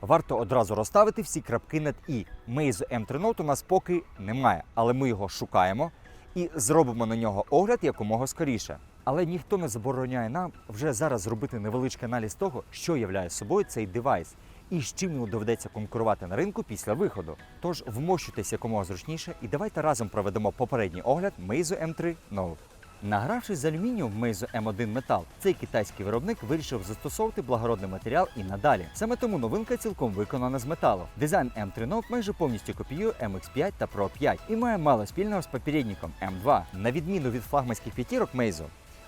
Варто одразу розставити всі крапки над і. Meizu M3 Note у нас поки немає, але ми його шукаємо і зробимо на нього огляд якомога скоріше. Але ніхто не забороняє нам вже зараз зробити невеличкий аналіз того, що являє собою цей девайс і з чим йому доведеться конкурувати на ринку після виходу. Тож вмощуйтесь якомога зручніше і давайте разом проведемо попередній огляд Meizu M3 Note. Награвшись з в Meizu M1 Metal, цей китайський виробник вирішив застосовувати благородний матеріал і надалі. Саме тому новинка цілком виконана з металу. Дизайн M3 Note майже повністю копіює MX5 та Pro 5 і має мало спільного з попередником M2. На відміну від флагманських п'ятірок Meizu,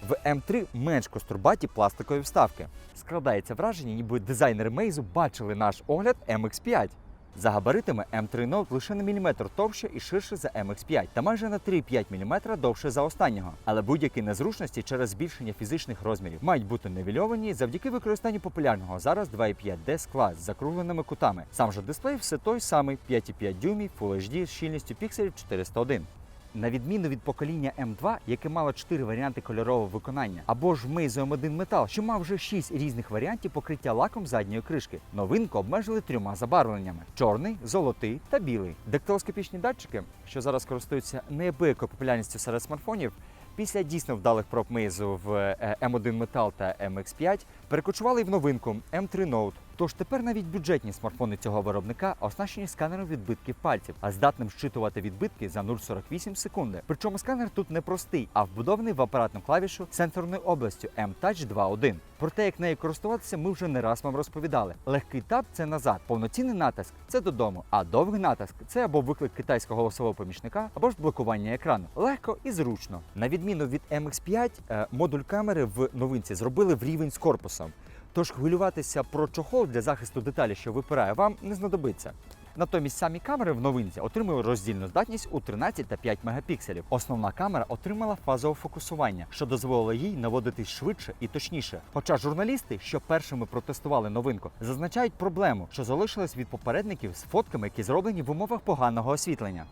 в М3 менш кострубаті пластикові вставки. Складається враження, ніби дизайнери Meizu бачили наш огляд MX5. За габаритами М3 Note лише на міліметр товще і ширше за MX5 та майже на 3,5 мм довше за останнього. Але будь-які незручності через збільшення фізичних розмірів мають бути невільовані завдяки використанню популярного зараз 2,5D скла з закругленими кутами. Сам же дисплей все той самий 5,5 дюймів Full HD з щільністю пікселів 401. На відміну від покоління М2, яке мало 4 варіанти кольорового виконання, або ж Meizu M1 Metal, що мав вже 6 різних варіантів покриття лаком задньої кришки. Новинку обмежили трьома забарвленнями: чорний, золотий та білий. Дактилоскопічні датчики, що зараз користуються неабиякою популярністю серед смартфонів, після дійсно вдалих проб Meizu в е, M1 Metal та MX5 перекочували в новинку M3 Note. Тож тепер навіть бюджетні смартфони цього виробника оснащені сканером відбитків пальців, а здатним щитувати відбитки за 0,48 секунди. Причому сканер тут не простий, а вбудований в апаратну клавішу сенсорною областю M-Touch 2.1. Про те, як нею користуватися, ми вже не раз вам розповідали. Легкий тап це назад, повноцінний натиск це додому, а довгий натиск це або виклик китайського голосового помічника, або ж блокування екрану. Легко і зручно. На відміну від MX5, е, модуль камери в новинці зробили в рівень з корпусом. Тож хвилюватися про чохол для захисту деталі, що випирає, вам не знадобиться. Натомість самі камери в новинці отримали роздільну здатність у 13 та 5 мегапікселів. Основна камера отримала фазове фокусування, що дозволило їй наводитись швидше і точніше. Хоча журналісти, що першими протестували новинку, зазначають проблему, що залишилась від попередників з фотками, які зроблені в умовах поганого освітлення.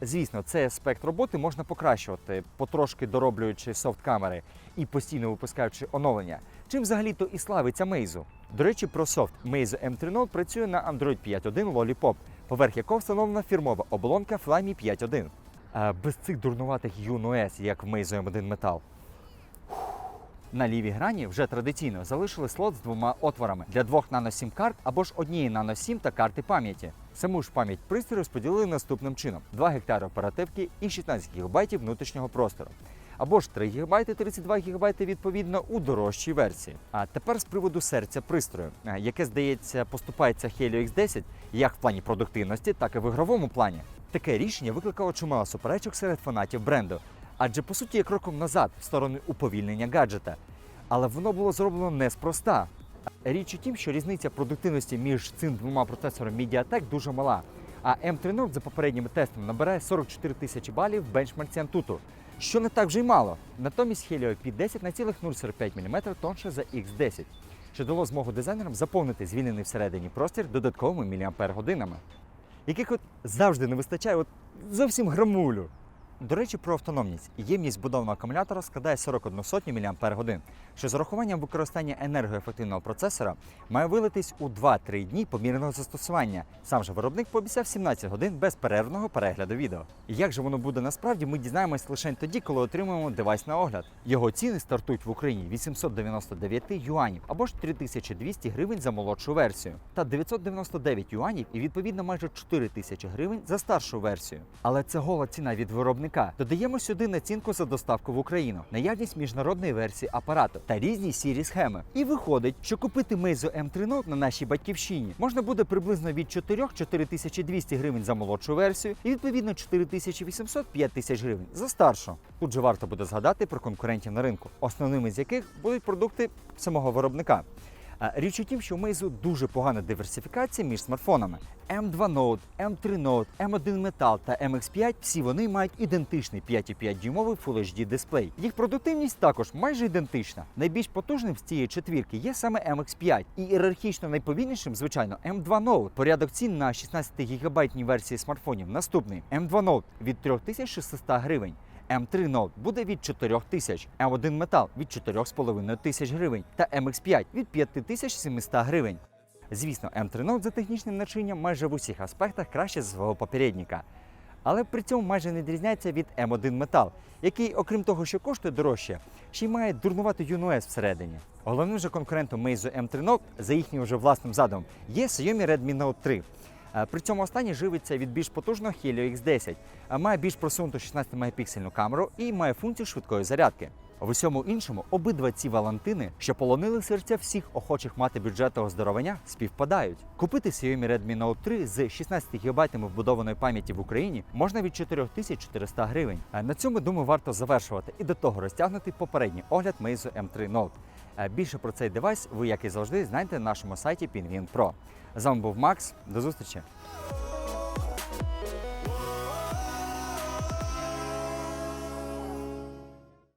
Звісно, цей аспект роботи можна покращувати, потрошки дороблюючи софт-камери і постійно випускаючи оновлення. Чим взагалі-то і славиться Meizu. До речі, про софт Meizu M3 Note працює на Android 5.1 Lollipop, поверх якого встановлена фірмова оболонка Flyme 5.1. А без цих дурнуватих UNOS, як в Meizu M1 Metal. На лівій грані вже традиційно залишили слот з двома отворами для двох нано-сім карт або ж однієї нано-сім та карти пам'яті. Саму ж пам'ять пристрою розподілили наступним чином: 2 гектари оперативки і 16 ГБ внутрішнього простору. Або ж 3 ГБ, 32 ГБ відповідно у дорожчій версії. А тепер з приводу серця пристрою, е, яке здається поступається Helio X10 як в плані продуктивності, так і в ігровому плані. Таке рішення викликало чимало суперечок серед фанатів бренду, адже по суті є кроком назад в сторону уповільнення гаджета. Але воно було зроблено неспроста. Річ у тім, що різниця продуктивності між цим двома процесорами MediaTek дуже мала. А M3 Note за попередніми тестами набирає 44 тисячі балів в бенчмарці Antutu, що не так вже й мало. Натомість Helio P10 на цілих 0,45 мм тонше за X10, що дало змогу дизайнерам заповнити звільнений всередині простір додатковими мАч, яких от завжди не вистачає от зовсім грамулю. До речі, про автономність. Ємність збудованого акумулятора складає 41 сотню мАч, що з урахуванням використання енергоефективного процесора має вилитись у 2-3 дні помірного застосування. Сам же виробник пообіцяв 17 годин безперервного перегляду відео. Як же воно буде насправді, ми дізнаємось лише тоді, коли отримаємо девайс на огляд. Його ціни стартують в Україні від 799 юанів або ж 3200 гривень за молодшу версію, та 999 юанів і відповідно майже 4000 гривень за старшу версію. Але це гола ціна від виробника. Додаємо сюди націнку за доставку в Україну, наявність міжнародної версії апарату та різні сірі схеми. І виходить, що купити Meizu M3 Note на нашій батьківщині можна буде приблизно від 4-4200 гривень за молодшу версію і відповідно 4800-5000 тисяч гривень за старшу. Тут же варто буде згадати про конкурентів на ринку, основними з яких будуть продукти самого виробника. Річ у тім, що у Meizu дуже погана диверсифікація між смартфонами. M2 Note, M3 Note, M1 Metal та MX5 всі вони мають ідентичний 5,5 дюймовий Full HD дисплей. Їх продуктивність також майже ідентична. Найбільш потужним з цієї четвірки є саме MX5 і ієрархічно найповільнішим, звичайно, M2 Note. Порядок цін на 16 гігабайтній версії смартфонів наступний: M2 Note від 3600 гривень. M3 Note буде від 4 тисяч, M1 Metal від 4,5 тисяч гривень та MX5 від 5700 гривень. Звісно, M3 Note за технічним начинням майже в усіх аспектах краще за свого попередника. Але при цьому майже не відрізняється від M1 Metal, який, окрім того, що коштує дорожче, ще й має дурнувату UNOS всередині. Головним же конкурентом Meizu M3 Note за їхнім вже власним задумом є Xiaomi Redmi Note 3. Е, При цьому останній живиться від більш потужного Helio X10, має більш просунуту 16-мегапіксельну камеру і має функцію швидкої зарядки. В усьому іншому обидва ці валентини, що полонили серця всіх охочих мати бюджетного здоровання, співпадають. Купити Xiaomi Redmi Note 3 з 16 ГБ вбудованої пам'яті в Україні можна від 4400 гривень. Е, На цьому думаю варто завершувати і до того розтягнути попередній огляд Meizu M3 Note. Е, Більше про цей девайс ви, як і завжди, знаєте на нашому сайті Pinwin Pro. З вами був Макс. До зустрічі!